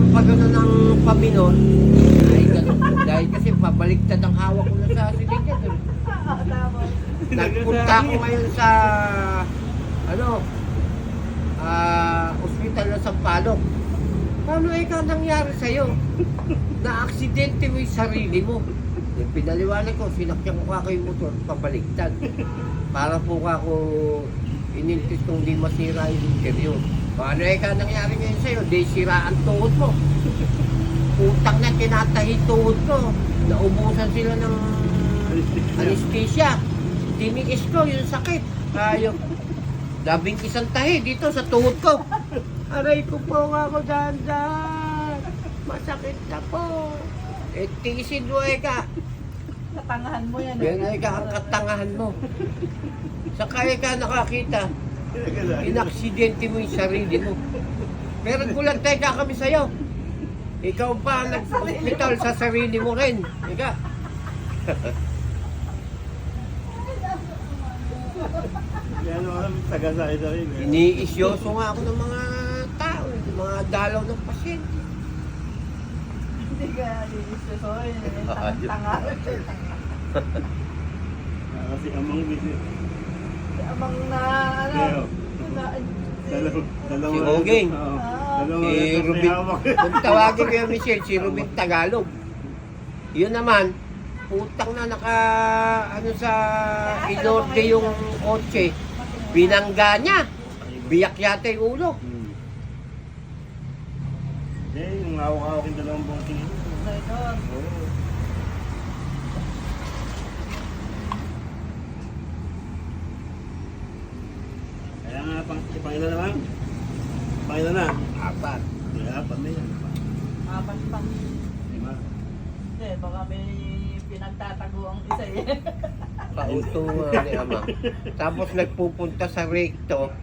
pagano ng paminon, ay ganun. Dahil kasi pabaliktad ang hawak ko na sa silingan. eh. Nagpunta ako ngayon sa ano ah ospital ng Sampaloc. Paano ikaw nangyari sa'yo? Na-aksidente mo yung sarili mo. Yung pinaliwanag ko, sinakyan ko ako yung motor, pabaliktad. Para po ako inintis kung di masira yung interior. Paano ikaw nangyari ngayon sa'yo? Di sira ang tuhod mo. Utang na tinatahi tuhod ko. Naubusan sila ng anesthesia. Tiniis ko yung sakit. Ayok. Labing isang tahi dito sa tuhod ko. Aray ko po nga ako daan Masakit na po. Eh, tiisin mo eh ka. Katangahan mo yan. Yan ay ka ang katangahan mo. Sa kaya ka nakakita, inaksidente mo yung sarili mo. Pero gulat tayo ka kami sa'yo. Ikaw pa ang nag-hospital sa sarili mo rin. Ika. Yan ang taga-side rin. eh. Iniisyoso nga ako ng mga tao, ng mga dalaw ng pasyente. Hindi ka nilisosoy. Tanga. Ah, Kasi amang visit. Amang na, dalawa. Si. Dalawa Si Rubin, kung tawagin ko yung Michelle, si Rubin Tagalog. Yun naman, putang na naka, ano sa inorte yung kotse. Binangga niya. Biyak yata yung ulo. Hmm. Eh, yung hawak-hawak yung dalawang bongking. Nga, pang, pangilan na lang. Pangilan na. Apat. Kaya apat na yan. Apat pa. Lima. Hindi, baka may pinagtatago ang isa eh. Pauto nga ni Ama. Tapos nagpupunta sa recto,